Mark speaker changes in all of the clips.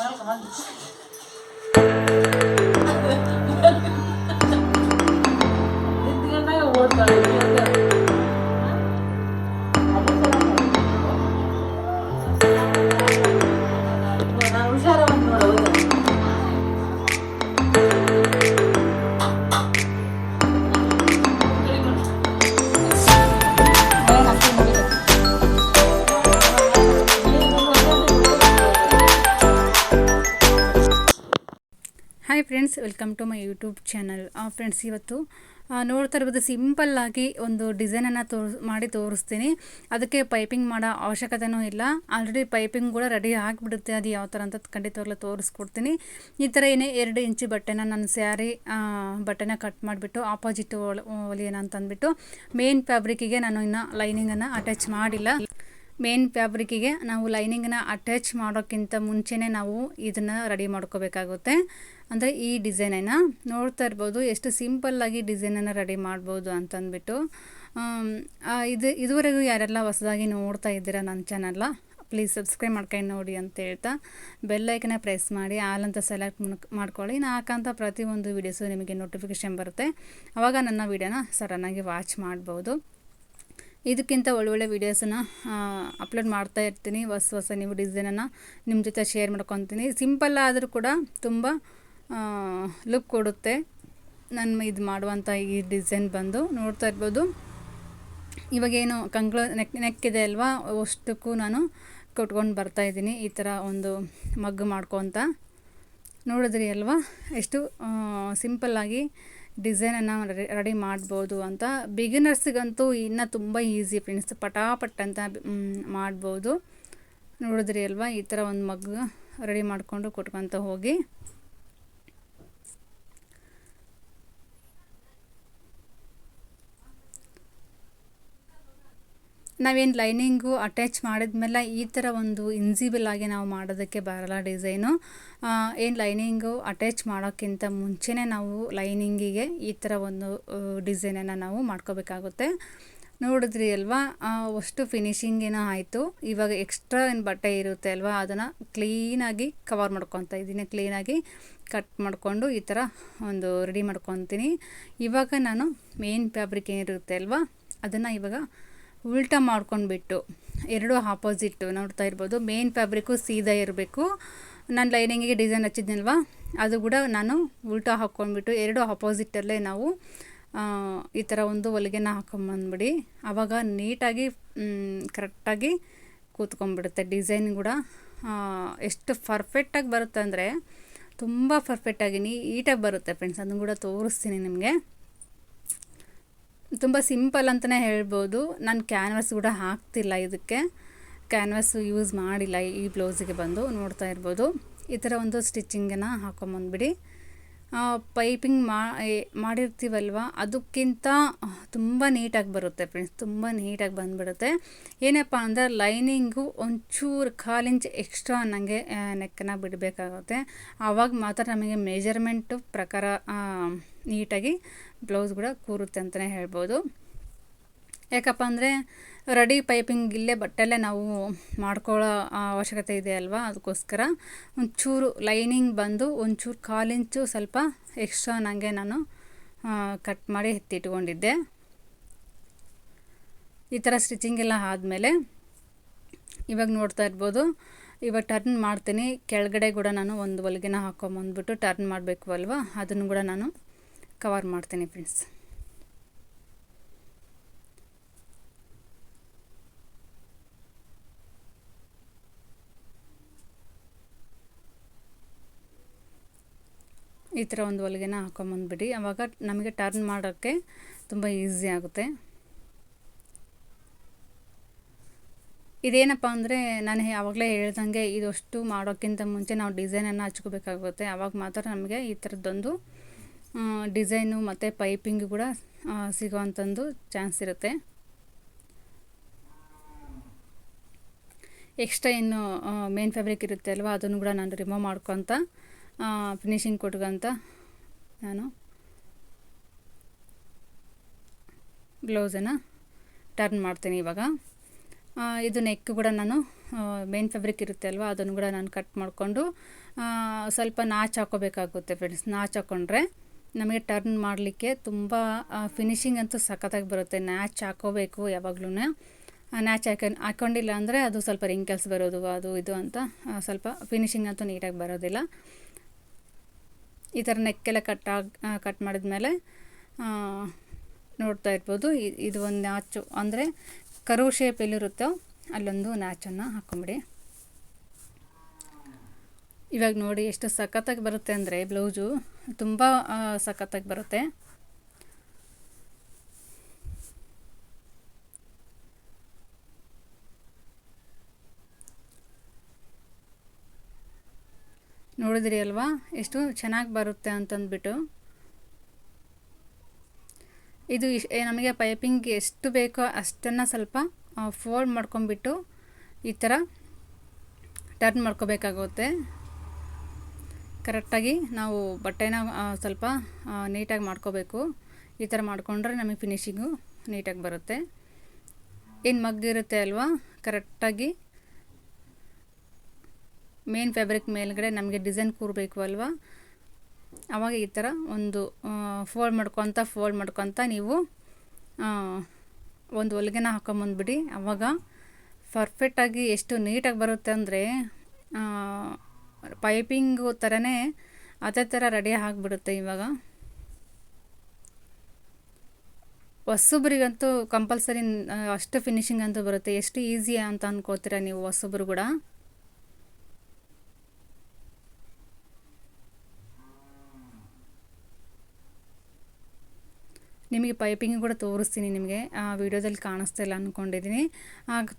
Speaker 1: 前の
Speaker 2: 子何 friends welcome to my YouTube channel friends ಇವತ್ತು ನೋಡ್ತಾ ಇರ್ಬೋದು ಸಿಂಪಲ್ಲಾಗಿ ಒಂದು ಡಿಸೈನನ್ನು ತೋರ್, ಮಾಡಿ ತೋರಿಸ್ತೀನಿ. ಅದಕ್ಕೆ ಪೈಪಿಂಗ್ ಮಾಡೋ ಅವಶ್ಯಕತೆನೂ ಇಲ್ಲ. ಆಲ್ರೆಡಿ ಪೈಪಿಂಗ್ ಕೂಡ ರೆಡಿ ಆಗಿಬಿಡುತ್ತೆ. ಅದು ಯಾವ ಥರ ಅಂತ ಖಂಡಿತವಾಗ್ಲೂ ತೋರಿಸ್ಕೊಡ್ತೀನಿ. ಈ ಥರ ಏನೇ ಎರಡು ಇಂಚು ಬಟ್ಟೆನ ನಾನು ಸ್ಯಾರಿ ಬಟ್ಟೆನ ಕಟ್ ಮಾಡಿಬಿಟ್ಟು ಆಪೋಸಿಟ್ ಒಲಿಯನ ಅಂತಂದ್ಬಿಟ್ಟು ಮೇನ್ ಫ್ಯಾಬ್ರಿಕ್ಕಿಗೆ ನಾನು ಇನ್ನು ಲೈನಿಂಗನ್ನು ಅಟ್ಯಾಚ್ ಮಾಡಿಲ್ಲ. ಮೇನ್ ಫ್ಯಾಬ್ರಿಕ್ಕಿಗೆ ನಾವು ಲೈನಿಂಗನ್ನ ಅಟ್ಯಾಚ್ ಮಾಡೋಕ್ಕಿಂತ ಮುಂಚೆನೇ ನಾವು ಇದನ್ನು ರೆಡಿ ಮಾಡ್ಕೋಬೇಕಾಗುತ್ತೆ. ಅಂದರೆ ಈ ಡಿಸೈನನ್ನು ನೋಡ್ತಾ ಇರ್ಬೋದು, ಎಷ್ಟು ಸಿಂಪಲ್ಲಾಗಿ ಡಿಸೈನನ್ನು ರೆಡಿ ಮಾಡ್ಬೋದು ಅಂತಂದ್ಬಿಟ್ಟು. ಇದು, ಇದುವರೆಗೂ ಯಾರೆಲ್ಲ ಹೊಸದಾಗಿ ನೋಡ್ತಾ ಇದ್ದೀರಾ ನನ್ನ ಚಾನಲ್ನ ಪ್ಲೀಸ್ ಸಬ್ಸ್ಕ್ರೈಬ್ ಮಾಡ್ಕೊಂಡು ನೋಡಿ ಅಂತ ಹೇಳ್ತಾ ಬೆಲ್ಲೈಕನ್ನ ಪ್ರೆಸ್ ಮಾಡಿ ಆಲ್ ಅಂತ ಸೆಲೆಕ್ಟ್ ಮಾಡ್ಕೊಳ್ಳಿ. ನಾ ಹಾಕಂಥ ಪ್ರತಿಯೊಂದು ವೀಡಿಯೋಸು ನಿಮಗೆ ನೋಟಿಫಿಕೇಷನ್ ಬರುತ್ತೆ. ಆವಾಗ ನನ್ನ ವೀಡಿಯೋನ ಸಡನ್ನಾಗಿ ವಾಚ್ ಮಾಡ್ಬೋದು. ಇದಕ್ಕಿಂತ ಒಳ್ಳೊಳ್ಳೆ ವೀಡಿಯೋಸನ್ನು ಅಪ್ಲೋಡ್ ಮಾಡ್ತಾ ಇರ್ತೀನಿ. ಹೊಸ ಹೊಸ ನೀವು ಡಿಸೈನನ್ನು ನಿಮ್ಮ ಜೊತೆ ಶೇರ್ ಮಾಡ್ಕೊತೀನಿ. ಸಿಂಪಲ್ ಆದರೂ ಕೂಡ ತುಂಬ ಲುಕ್ ಕೊಡುತ್ತೆ. ನಾನು ಇದು ಮಾಡುವಂಥ ಈ ಡಿಸೈನ್ ಬಂದು ನೋಡ್ತಾ ಇರ್ಬೋದು. ಇವಾಗೇನು ಕಂಕ್ಲೋ ನೆಕ್ ನೆಕ್ ಇದೆ ಅಲ್ವಾ? ಅಷ್ಟಕ್ಕೂ ನಾನು ಕೊಟ್ಕೊಂಡು ಬರ್ತಾ ಇದ್ದೀನಿ. ಈ ಥರ ಒಂದು ಮಗ್ಗು ಮಾಡ್ಕೊತ. ನೋಡಿದ್ರಿ ಅಲ್ವಾ? ಎಷ್ಟು ಸಿಂಪಲ್ಲಾಗಿ ಡಿಸೈನನ್ನು ರೆಡಿ ಮಾಡ್ಬೋದು ಅಂತ ಬಿಗಿನರ್ಸಿಗಂತೂ ಇನ್ನೂ ತುಂಬ ಈಸಿ ಫ್ರೆಂಡ್ಸ್, ಪಟಾಪಟ್ ಅಂತ ಮಾಡ್ಬೋದು. ನೋಡಿದ್ರಿ ಅಲ್ವಾ? ಈ ಥರ ಒಂದು ಮಗ್ಗು ರೆಡಿ ಮಾಡಿಕೊಂಡು ಕೊಟ್ಕೊತ ಹೋಗಿ. ನಾವೇನು ಲೈನಿಂಗು ಅಟ್ಯಾಚ್ ಮಾಡಿದ್ಮೇಲೆ ಈ ಥರ ಒಂದು ಇನ್ಸಿಬಲ್ ಆಗಿ ನಾವು ಮಾಡೋದಕ್ಕೆ ಬರಲ್ಲ ಡಿಸೈನು ಏನು ಲೈನಿಂಗು ಅಟ್ಯಾಚ್ ಮಾಡೋಕ್ಕಿಂತ ಮುಂಚೆನೇ ನಾವು ಲೈನಿಂಗಿಗೆ ಈ ಥರ ಒಂದು ಡಿಸೈನನ್ನು ನಾವು ಮಾಡ್ಕೋಬೇಕಾಗುತ್ತೆ. ನೋಡಿದ್ರಿ ಅಲ್ವಾ? ಅಷ್ಟು ಫಿನಿಶಿಂಗ್ ಆಯಿತು. ಇವಾಗ ಎಕ್ಸ್ಟ್ರಾ ಏನು ಬಟ್ಟೆ ಇರುತ್ತೆ ಅಲ್ವಾ? ಅದನ್ನು ಕ್ಲೀನಾಗಿ ಕವರ್ ಮಾಡ್ಕೊತಾ ಇದ್ದೀನಿ. ಕ್ಲೀನಾಗಿ ಕಟ್ ಮಾಡಿಕೊಂಡು ಈ ಥರ ಒಂದು ರೆಡಿ ಮಾಡ್ಕೊತೀನಿ ಇವಾಗ ನಾನು ಮೇನ್ ಫ್ಯಾಬ್ರಿಕ್ ಏನಿರುತ್ತೆ ಅಲ್ವಾ? ಅದನ್ನು ಇವಾಗ ಉಲ್ಟಾ ಮಾಡ್ಕೊಂಡ್ಬಿಟ್ಟು ಎರಡು ಆಪೋಸಿಟ್ಟು ನೋಡ್ತಾ ಇರ್ಬೋದು. ಮೇನ್ ಫ್ಯಾಬ್ರಿಕ್ಕು ಸೀದಾ ಇರಬೇಕು. ನಾನು ಲೈನಿಂಗಿಗೆ ಡಿಸೈನ್ ಹಚ್ಚಿದ್ನಲ್ವ? ಅದು ಕೂಡ ನಾನು ಉಲ್ಟಾ ಹಾಕ್ಕೊಂಡ್ಬಿಟ್ಟು ಎರಡು ಆಪೋಸಿಟಲ್ಲೇ ನಾವು ಈ ಥರ ಒಂದು ಹೊಲಿಗೆನ ಹಾಕೊಂಬಂದ್ಬಿಡಿ. ಆವಾಗ ನೀಟಾಗಿ ಕರೆಕ್ಟಾಗಿ ಕೂತ್ಕೊಂಡ್ಬಿಡುತ್ತೆ ಡಿಸೈನ್ ಕೂಡ. ಎಷ್ಟು ಪರ್ಫೆಕ್ಟಾಗಿ ಬರುತ್ತೆ ಅಂದರೆ ತುಂಬ ಪರ್ಫೆಕ್ಟಾಗಿ ನೀಟಾಗಿ ಬರುತ್ತೆ ಫ್ರೆಂಡ್ಸ್ ಅದನ್ನು ಕೂಡ ತೋರಿಸ್ತೀನಿ ನಿಮಗೆ. ತುಂಬ ಸಿಂಪಲ್ ಅಂತಲೇ ಹೇಳ್ಬೋದು. ನಾನು ಕ್ಯಾನ್ವಾಸ್ ಕೂಡ ಹಾಕ್ತಿಲ್ಲ ಇದಕ್ಕೆ. ಕ್ಯಾನ್ವಾಸ್ ಯೂಸ್ ಮಾಡಿಲ್ಲ ಈ ಬ್ಲೌಸಿಗೆ ಬಂದು ನೋಡ್ತಾ ಇರ್ಬೋದು. ಈ ಥರ ಒಂದು ಸ್ಟಿಚಿಂಗನ್ನು ಹಾಕೊಂಬಂದ್ಬಿಡಿ. ಪೈಪಿಂಗ್ ಮಾಡಿರ್ತೀವಲ್ವ? ಅದಕ್ಕಿಂತ ತುಂಬ ನೀಟಾಗಿ ಬರುತ್ತೆ ಫ್ರೆಂಡ್ಸ್ ತುಂಬ ನೀಟಾಗಿ ಬಂದುಬಿಡುತ್ತೆ. ಏನಪ್ಪ ಅಂದರೆ ಲೈನಿಂಗು ಒಂಚೂರು ಕಾಲು ಇಂಚ್ ಎಕ್ಸ್ಟ್ರಾ ನನಗೆ ನೆಕ್ಕನ್ನ ಬಿಡಬೇಕಾಗುತ್ತೆ. ಆವಾಗ ಮಾತ್ರ ನಮಗೆ ಮೆಜರ್ಮೆಂಟು ಪ್ರಕಾರ ನೀಟಾಗಿ ಬ್ಲೌಸ್ ಕೂಡ ಕೂರುತ್ತೆ ಅಂತಲೇ ಹೇಳ್ಬೋದು. ಯಾಕಪ್ಪ ಅಂದರೆ ರೆಡಿ ಪೈಪಿಂಗ್ ಇಲ್ಲೇ ಬಟ್ಟೆಲ್ಲೇ ನಾವು ಮಾಡ್ಕೊಳ್ಳೋ ಅವಶ್ಯಕತೆ ಇದೆ ಅಲ್ವಾ ಅದಕ್ಕೋಸ್ಕರ? ಒಂಚೂರು ಲೈನಿಂಗ್ ಬಂದು ಒಂಚೂರು ಕಾಲಿಂಚು ಸ್ವಲ್ಪ ಎಕ್ಸ್ಟ್ರಾ ನನಗೆ ನಾನು ಕಟ್ ಮಾಡಿ ಎತ್ತಿಟ್ಕೊಂಡಿದ್ದೆ ಈ ಥರ ಸ್ಟಿಚಿಂಗ್ ಎಲ್ಲ ಆದಮೇಲೆ ಇವಾಗ ನೋಡ್ತಾ ಇರ್ಬೋದು. ಇವಾಗ ಟರ್ನ್ ಮಾಡ್ತೀನಿ. ಕೆಳಗಡೆ ಕೂಡ ನಾನು ಒಂದು ಹೊಲಿಗೆನ ಹಾಕೊಂಬಂದ್ಬಿಟ್ಟು ಟರ್ನ್ ಮಾಡಬೇಕು ಅಲ್ವಾ? ಅದನ್ನು ಕೂಡ ನಾನು ಕವರ್ ಮಾಡ್ತೀನಿ ಫ್ರೆಂಡ್ಸ್. ಈ ಥರ ಒಂದು ಹೊಲಿಗೆನ ಹಾಕೊಂಬಂದ್ಬಿಡಿ. ಆವಾಗ ನಮಗೆ ಟರ್ನ್ ಮಾಡೋಕ್ಕೆ ತುಂಬ ಈಸಿ ಆಗುತ್ತೆ. ಇದೇನಪ್ಪ ಅಂದರೆ ನಾನು ಯಾವಾಗಲೇ ಹೇಳ್ದಂಗೆ ಇದಷ್ಟು ಮಾಡೋಕ್ಕಿಂತ ಮುಂಚೆ ನಾವು ಡಿಸೈನನ್ನು ಹಚ್ಕೋಬೇಕಾಗುತ್ತೆ. ಆವಾಗ ಮಾತ್ರ ನಮಗೆ ಈ ಥರದ್ದೊಂದು ಡಿಸೈನು ಮತ್ತು ಪೈಪಿಂಗ್ ಕೂಡ ಸಿಗೋವಂಥದ್ದು ಚಾನ್ಸ್ ಇರುತ್ತೆ. ಎಕ್ಸ್ಟ್ರಾ ಏನು ಮೇನ್ ಫ್ಯಾಬ್ರಿಕ್ ಇರುತ್ತೆ ಅಲ್ವಾ, ಅದನ್ನು ಕೂಡ ನಾನು ರಿಮೂವ್ ಮಾಡ್ಕೊತ ಫಿನಿಶಿಂಗ್ ಕೊಟ್ಕೊಂತ ನಾನು ಬ್ಲೌಸನ್ನು ಟರ್ನ್ ಮಾಡ್ತೀನಿ ಇವಾಗ. ಇದು ನೆಕ್ ಕೂಡ ನಾನು ಮೇನ್ ಫ್ಯಾಬ್ರಿಕ್ ಇರುತ್ತೆ ಅಲ್ವಾ, ಅದನ್ನು ಕೂಡ ನಾನು ಕಟ್ ಮಾಡಿಕೊಂಡು ಸ್ವಲ್ಪ ನಾಚ್ ಹಾಕೋಬೇಕಾಗುತ್ತೆ ಫ್ರೆಂಡ್ಸ್ ನಾಚ್ ಹಾಕ್ಕೊಂಡ್ರೆ ನಮಗೆ ಟರ್ನ್ ಮಾಡಲಿಕ್ಕೆ ತುಂಬ ಫಿನಿಶಿಂಗ್ ಅಂತೂ ಸಖತ್ತಾಗಿ ಬರುತ್ತೆ ನ್ಯಾಚ್ ಹಾಕೋಬೇಕು ಯಾವಾಗ್ಲೂ ನ್ಯಾಚ್ ಹಾಕ ಹಾಕ್ಕೊಂಡಿಲ್ಲ ಅಂದರೆ ಅದು ಸ್ವಲ್ಪ ರಿಂಕಲ್ಸ್ ಬರೋದು, ಅದು ಇದು ಅಂತ ಸ್ವಲ್ಪ ಫಿನಿಶಿಂಗ್ ಅಂತೂ ನೀಟಾಗಿ ಬರೋದಿಲ್ಲ. ಈ ಥರ ನೆಕ್ಕೆಲ್ಲ ಕಟ್ ಆಗಿ ಕಟ್ ಮಾಡಿದ್ಮೇಲೆ ನೋಡ್ತಾ ಇರ್ಬೋದು. ಇದು ಒಂದು ನ್ಯಾಚು ಅಂದರೆ ಕರು ಶೇಪ್ ಎಲ್ಲಿರುತ್ತೋ ಅಲ್ಲೊಂದು ನ್ಯಾಚನ್ನು ಹಾಕೊಂಬಿಡಿ. ಇವಾಗ ನೋಡಿ ಎಷ್ಟು ಸಖತ್ತಾಗಿ ಬರುತ್ತೆ ಅಂದರೆ ಬ್ಲೌಸು ತುಂಬ ಸಖತ್ತಾಗಿ ಬರುತ್ತೆ. ನೋಡಿದ್ರಿ ಅಲ್ವಾ? ಎಷ್ಟು ಚೆನ್ನಾಗಿ ಬರುತ್ತೆ ಅಂತಂದ್ಬಿಟ್ಟು. ಇದು ನಮಗೆ ಪೈಪಿಂಗ್ ಎಷ್ಟು ಬೇಕೋ ಅಷ್ಟನ್ನು ಸ್ವಲ್ಪ ಫೋಲ್ಡ್ ಮಾಡ್ಕೊಂಬಿಟ್ಟು ಈ ಥರ ಟರ್ನ್ ಮಾಡ್ಕೋಬೇಕಾಗುತ್ತೆ. ಕರೆಕ್ಟಾಗಿ ನಾವು ಬಟ್ಟೆನ ಸ್ವಲ್ಪ ನೀಟಾಗಿ ಮಾಡ್ಕೋಬೇಕು. ಈ ಥರ ಮಾಡಿಕೊಂಡ್ರೆ ನಮಗೆ ಫಿನಿಷಿಂಗು ನೀಟಾಗಿ ಬರುತ್ತೆ. ಏನು ಮಗ್ಗಿರುತ್ತೆ ಅಲ್ವಾ? ಕರೆಕ್ಟಾಗಿ ಮೇನ್ ಫ್ಯಾಬ್ರಿಕ್ ಮೇಲ್ಗಡೆ ನಮಗೆ ಡಿಸೈನ್ ಕೂರಬೇಕು ಅಲ್ವಾ? ಆವಾಗ ಈ ಥರ ಒಂದು ಫೋಲ್ಡ್ ಮಾಡ್ಕೊತ ಫೋಲ್ಡ್ ಮಾಡ್ಕೊತ ನೀವು ಒಂದು ಹೊಲಿಗೆನ ಹಾಕೊಂಬಂದ್ಬಿಡಿ. ಆವಾಗ ಪರ್ಫೆಕ್ಟಾಗಿ ಎಷ್ಟು ನೀಟಾಗಿ ಬರುತ್ತೆ ಅಂದರೆ ಪೈಪಿಂಗು ಥರನೇ ಅದೇ ಥರ ರೆಡಿ ಆಗಿಬಿಡುತ್ತೆ ಇವಾಗ. ಹೊಸಬ್ರಿಗಂತೂ ಕಂಪಲ್ಸರಿ ಅಷ್ಟು ಫಿನಿಶಿಂಗ್ ಅಂತೂ ಬರುತ್ತೆ. ಎಷ್ಟು ಈಸಿ ಅಂತ ಅಂದ್ಕೋತೀರ ನೀವು ಹೊಸಬ್ರು ಕೂಡ. ನಿಮಗೆ ಪೈಪಿಂಗ್ ಕೂಡ ತೋರಿಸ್ತೀನಿ ನಿಮಗೆ. ಆ ವಿಡಿಯೋದಲ್ಲಿ ಕಾಣಿಸ್ತಾ ಇಲ್ಲ ಅಂದ್ಕೊಂಡಿದ್ದೀನಿ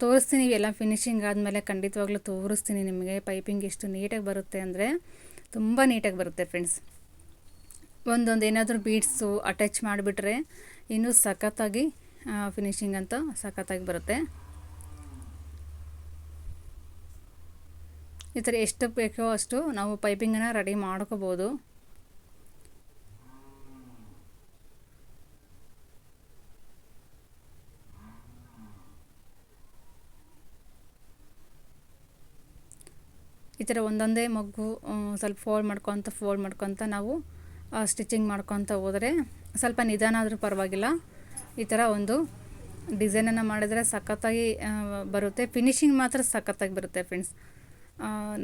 Speaker 2: ತೋರಿಸ್ತೀನಿ ಎಲ್ಲ ಫಿನಿಶಿಂಗ್ ಆದಮೇಲೆ ಖಂಡಿತವಾಗ್ಲೂ ತೋರಿಸ್ತೀನಿ ನಿಮಗೆ ಪೈಪಿಂಗ್ ಎಷ್ಟು ನೀಟಾಗಿ ಬರುತ್ತೆ ಅಂದರೆ. ತುಂಬ ನೀಟಾಗಿ ಬರುತ್ತೆ ಫ್ರೆಂಡ್ಸ್ ಒಂದೊಂದು ಏನಾದರೂ ಬೀಡ್ಸು ಅಟ್ಯಾಚ್ ಮಾಡಿಬಿಟ್ರೆ ಇನ್ನೂ ಸಖತ್ತಾಗಿ ಫಿನಿಶಿಂಗ್ ಅಂತ ಸಖತ್ತಾಗಿ ಬರುತ್ತೆ. ಈ ಥರ ಎಷ್ಟು ಬೇಕೋ ಅಷ್ಟು ನಾವು ಪೈಪಿಂಗನ್ನು ರೆಡಿ ಮಾಡ್ಕೋಬೋದು. ಈ ಥರ ಒಂದೊಂದೇ ಮಗ್ಗು ಸ್ವಲ್ಪ ಫೋಲ್ಡ್ ಮಾಡ್ಕೊತ ಫೋಲ್ಡ್ ಮಾಡ್ಕೊತ ನಾವು ಸ್ಟಿಚಿಂಗ್ ಮಾಡ್ಕೊತ ಹೋದರೆ ಸ್ವಲ್ಪ ನಿಧಾನ ಆದರೂ ಪರವಾಗಿಲ್ಲ. ಈ ಥರ ಒಂದು ಡಿಸೈನನ್ನು ಮಾಡಿದರೆ ಸಖತ್ತಾಗಿ ಬರುತ್ತೆ. ಫಿನಿಶಿಂಗ್ ಮಾತ್ರ ಸಖತ್ತಾಗಿ ಬರುತ್ತೆ ಫ್ರೆಂಡ್ಸ್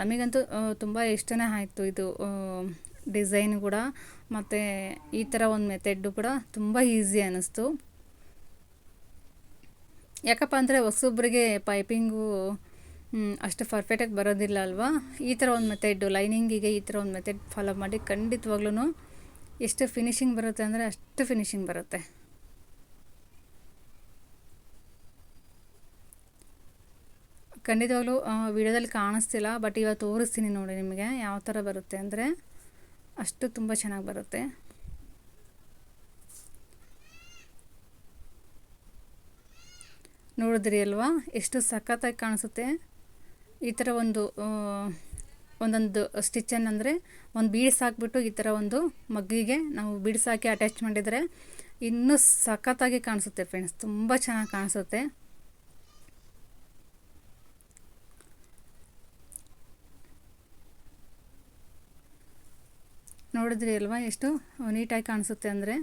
Speaker 2: ನಮಗಂತೂ ತುಂಬ ಇಷ್ಟನೇ ಆಯಿತು ಇದು ಡಿಸೈನ್ ಕೂಡ. ಮತ್ತು ಈ ಥರ ಒಂದು ಮೆಥೆಡ್ಡು ಕೂಡ ತುಂಬ ಈಸಿ ಅನ್ನಿಸ್ತು. ಯಾಕಪ್ಪ ಅಂದರೆ ಹೊಸೊಬ್ಬರಿಗೆ ಪೈಪಿಂಗು ಅಷ್ಟು ಪರ್ಫೆಕ್ಟಾಗಿ ಬರೋದಿಲ್ಲ ಅಲ್ವಾ? ಈ ಥರ ಒಂದು ಮೆಥೆಡ್ಡು ಲೈನಿಂಗಿಗೆ ಈ ಥರ ಒಂದು ಮೆಥಡ್ ಫಾಲೋ ಮಾಡಿ ಖಂಡಿತವಾಗ್ಲೂ ಎಷ್ಟು ಫಿನಿಶಿಂಗ್ ಬರುತ್ತೆ ಅಂದರೆ ಅಷ್ಟು ಫಿನಿಶಿಂಗ್ ಬರುತ್ತೆ. ಖಂಡಿತವಾಗ್ಲೂ ವಿಡಿಯೋದಲ್ಲಿ ಕಾಣಿಸ್ತಿಲ್ಲ ಬಟ್ ಇವಾಗ ತೋರಿಸ್ತೀನಿ ನೋಡಿ ನಿಮಗೆ ಯಾವ ಥರ ಬರುತ್ತೆ ಅಂದರೆ ಅಷ್ಟು ತುಂಬ ಚೆನ್ನಾಗಿ ಬರುತ್ತೆ. ನೋಡಿದ್ರಿ ಅಲ್ವಾ? ಎಷ್ಟು ಸಖತ್ತಾಗಿ ಕಾಣಿಸುತ್ತೆ. ಈ ಥರ ಒಂದು ಒಂದೊಂದು ಸ್ಟಿಚ್ಚನ್ನು ಅಂದರೆ ಒಂದು ಬೀಡ್ಸ್ ಹಾಕ್ಬಿಟ್ಟು ಈ ಥರ ಒಂದು ಮಗ್ಗಿಗೆ ನಾವು ಬೀಡ್ಸ್ ಹಾಕಿ ಅಟ್ಯಾಚ್ ಮಾಡಿದರೆ ಇನ್ನೂ ಸಖತ್ತಾಗಿ ಕಾಣಿಸುತ್ತೆ ಫ್ರೆಂಡ್ಸ್ ತುಂಬ ಚೆನ್ನಾಗಿ ಕಾಣಿಸುತ್ತೆ. ನೋಡಿದ್ರಿ ಅಲ್ವಾ ಎಷ್ಟು ನೀಟಾಗಿ ಕಾಣಿಸುತ್ತೆ ಅಂದರೆ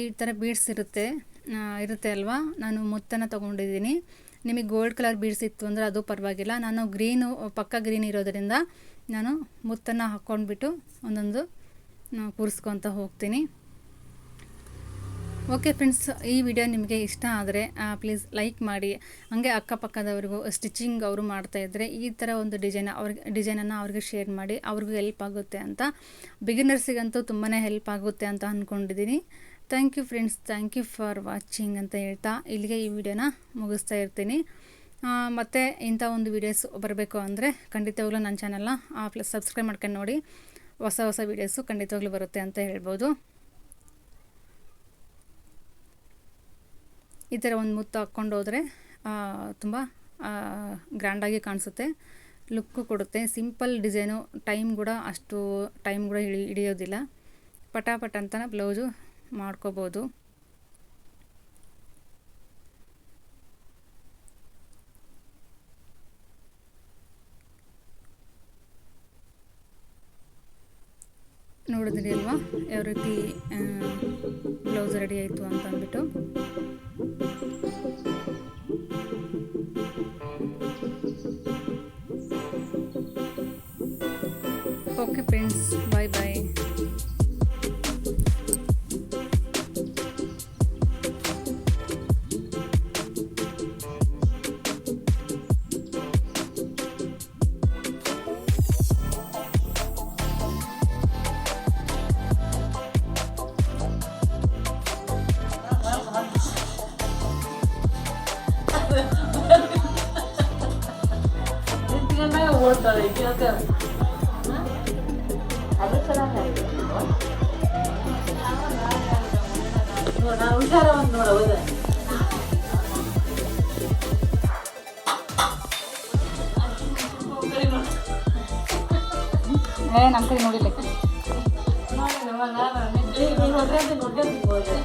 Speaker 2: ಈ ಥರ ಬೀಡ್ಸ್ ಇರುತ್ತೆ ಇರುತ್ತೆ ಅಲ್ವಾ? ನಾನು ಮುತ್ತನ್ನು ತೊಗೊಂಡಿದ್ದೀನಿ. ನಿಮಗೆ ಗೋಲ್ಡ್ ಕಲರ್ ಬೀಡ್ಸ್ ಇತ್ತು ಅಂದರೆ ಅದು ಪರವಾಗಿಲ್ಲ. ನಾನು ಗ್ರೀನು ಪಕ್ಕ ಗ್ರೀನ್ ಇರೋದರಿಂದ ನಾನು ಮುತ್ತನ್ನು ಹಾಕ್ಕೊಂಡ್ಬಿಟ್ಟು ಒಂದೊಂದು ಕೂರಿಸ್ಕೊತ ಹೋಗ್ತೀನಿ. ಓಕೆ ಫ್ರೆಂಡ್ಸ್ ಈ ವಿಡಿಯೋ ನಿಮಗೆ ಇಷ್ಟ ಆದರೆ ಪ್ಲೀಸ್ ಲೈಕ್ ಮಾಡಿ. ಹಾಗೆ ಅಕ್ಕಪಕ್ಕದವ್ರಿಗೂ ಸ್ಟಿಚಿಂಗ್ ಅವರು ಮಾಡ್ತಾಯಿದ್ರೆ ಈ ಥರ ಒಂದು ಡಿಸೈನ್ ಅವ್ರಿಗೆ ಡಿಸೈನನ್ನು ಅವ್ರಿಗೆ ಶೇರ್ ಮಾಡಿ, ಅವ್ರಿಗೂ ಹೆಲ್ಪ್ ಆಗುತ್ತೆ ಅಂತ. ಬಿಗಿನರ್ಸಿಗಂತೂ ತುಂಬಾ ಹೆಲ್ಪ್ ಆಗುತ್ತೆ ಅಂತ ಅಂದ್ಕೊಂಡಿದ್ದೀನಿ thank you friends, thank you for watching ಅಂತ ಹೇಳ್ತಾ ಇಲ್ಲಿಗೆ ಈ ವಿಡಿಯೋನ ಮುಗಿಸ್ತಾ ಇರ್ತೀನಿ. ಮತ್ತು ಇಂಥ ಒಂದು ವೀಡಿಯೋಸ್ ಬರಬೇಕು ಅಂದರೆ ಖಂಡಿತವಾಗ್ಲೂ ನನ್ನ ಚಾನಲ್ನ ಪ್ಲಸ್ ಸಬ್ಸ್ಕ್ರೈಬ್ ಮಾಡ್ಕೊಂಡು ನೋಡಿ. ಹೊಸ ಹೊಸ ವೀಡಿಯೋಸು ಖಂಡಿತವಾಗ್ಲೂ ಬರುತ್ತೆ ಅಂತ ಹೇಳ್ಬೋದು. ಈ ಥರ ಒಂದು ಮುತ್ತು ಹಾಕ್ಕೊಂಡು ಹೋದರೆ ತುಂಬ ಗ್ರ್ಯಾಂಡಾಗಿ ಕಾಣಿಸುತ್ತೆ. ಲುಕ್ಕು ಕೊಡುತ್ತೆ. ಸಿಂಪಲ್ ಡಿಸೈನು ಟೈಮ್ ಕೂಡ ಅಷ್ಟು ಟೈಮ್ ಕೂಡ ಹಿಡಿ, ಹಿಡಿಯೋದಿಲ್ಲ. ಪಟಾಪಟ ಅಂತ ಬ್ಲೌಸು ಮಾಡ್ಕೋಬೋದು. ನೋಡಿದ್ರಿ ಅಲ್ವಾ? ಯಾವ ರೀತಿ ಬ್ಲೌಸ್ ರೆಡಿ ಆಯಿತು ಅಂತ ಅಂದ್ಬಿಟ್ಟು.
Speaker 1: ಪ್ರತಿಕಾರವನ್ನು
Speaker 2: ನೋಡಬಹುದು ನಮ್ಮ ಕಡೆ ನೋಡಿಲ್ಲ
Speaker 1: ನೋಡ್ರಿ ನಿದ್ದೆ ನೋಡ್ರೆ